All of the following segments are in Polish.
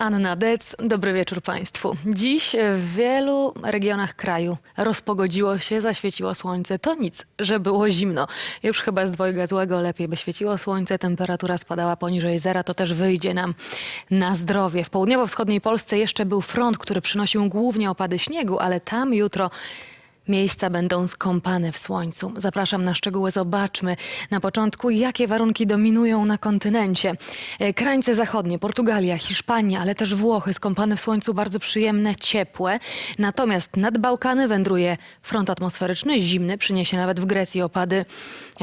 Anna Dec, dobry wieczór Państwu. Dziś w wielu regionach kraju rozpogodziło się, zaświeciło słońce. To nic, że było zimno. Już chyba z dwojga złego lepiej by świeciło słońce, temperatura spadała poniżej zera, to też wyjdzie nam na zdrowie. W południowo-wschodniej Polsce jeszcze był front, który przynosił głównie opady śniegu, ale tam jutro Miejsca będą skąpane w słońcu. Zapraszam na szczegóły. Zobaczmy na początku, jakie warunki dominują na kontynencie. E, Krańce zachodnie, Portugalia, Hiszpania, ale też Włochy skąpane w słońcu bardzo przyjemne, ciepłe. Natomiast nad Bałkany wędruje front atmosferyczny, zimny, przyniesie nawet w Grecji opady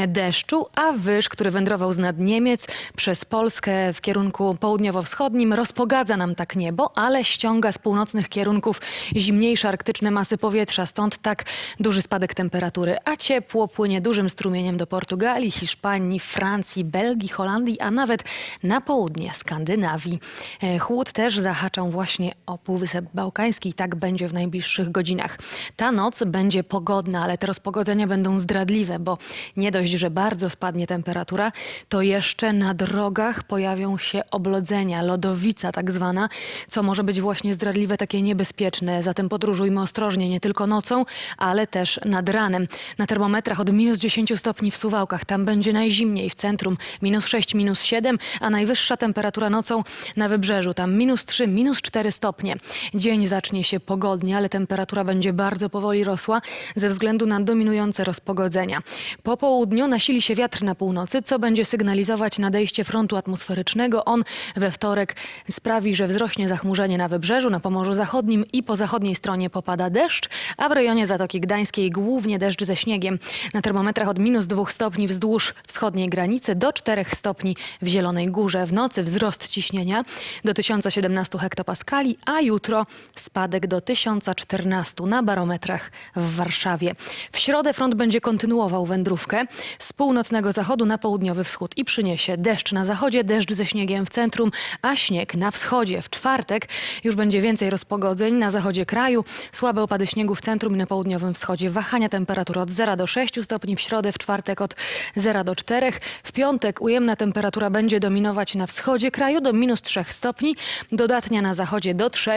deszczu, a wyż, który wędrował z nad Niemiec przez Polskę w kierunku południowo-wschodnim, rozpogadza nam tak niebo, ale ściąga z północnych kierunków zimniejsze arktyczne masy powietrza, stąd tak duży spadek temperatury, a ciepło płynie dużym strumieniem do Portugalii, Hiszpanii, Francji, Belgii, Holandii, a nawet na południe Skandynawii. E, Chłód też zahaczał właśnie o Półwysep Bałkański i tak będzie w najbliższych godzinach. Ta noc będzie pogodna, ale te rozpogodzenia będą zdradliwe, bo nie dość, że bardzo spadnie temperatura, to jeszcze na drogach pojawią się oblodzenia, lodowica tak zwana, co może być właśnie zdradliwe, takie niebezpieczne. Zatem podróżujmy ostrożnie, nie tylko nocą, ale też nad ranem. Na termometrach od minus 10 stopni w Suwałkach, tam będzie najzimniej w centrum, minus 6, minus 7, a najwyższa temperatura nocą na wybrzeżu, tam minus 3, minus 4 stopnie. Dzień zacznie się pogodnie, ale temperatura będzie bardzo powoli rosła ze względu na dominujące rozpogodzenia. Po południu nasili się wiatr na północy, co będzie sygnalizować nadejście frontu atmosferycznego. On we wtorek sprawi, że wzrośnie zachmurzenie na wybrzeżu, na Pomorzu Zachodnim i po zachodniej stronie popada deszcz, a w rejonie Zatoki Gdańskiej głównie deszcz ze śniegiem. Na termometrach od minus 2 stopni wzdłuż wschodniej granicy do 4 stopni w Zielonej Górze. W nocy wzrost ciśnienia do 1017 hektopaskali, a jutro spadek do 1014 na barometrach w Warszawie. W środę front będzie kontynuował wędrówkę z północnego zachodu na południowy wschód i przyniesie deszcz na zachodzie, deszcz ze śniegiem w centrum, a śnieg na wschodzie. W czwartek już będzie więcej rozpogodzeń na zachodzie kraju, słabe opady śniegu w centrum i na południowym wschodzie. Wahania temperatury od 0 do 6 stopni, w środę, w czwartek od 0 do 4. W piątek ujemna temperatura będzie dominować na wschodzie kraju do minus 3 stopni, dodatnia na zachodzie do 3,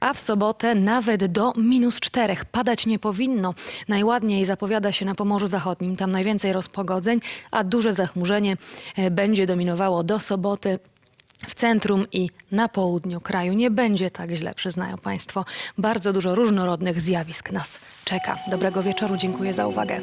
a w sobotę nawet do minus 4. Padać nie powinno. Najładniej zapowiada się na Pomorzu Zachodnim, tam najwięcej rozpogodzeń, a duże zachmurzenie e, będzie dominowało do soboty. W centrum i na południu kraju nie będzie tak źle, przyznają Państwo. Bardzo dużo różnorodnych zjawisk nas czeka. Dobrego wieczoru, dziękuję za uwagę.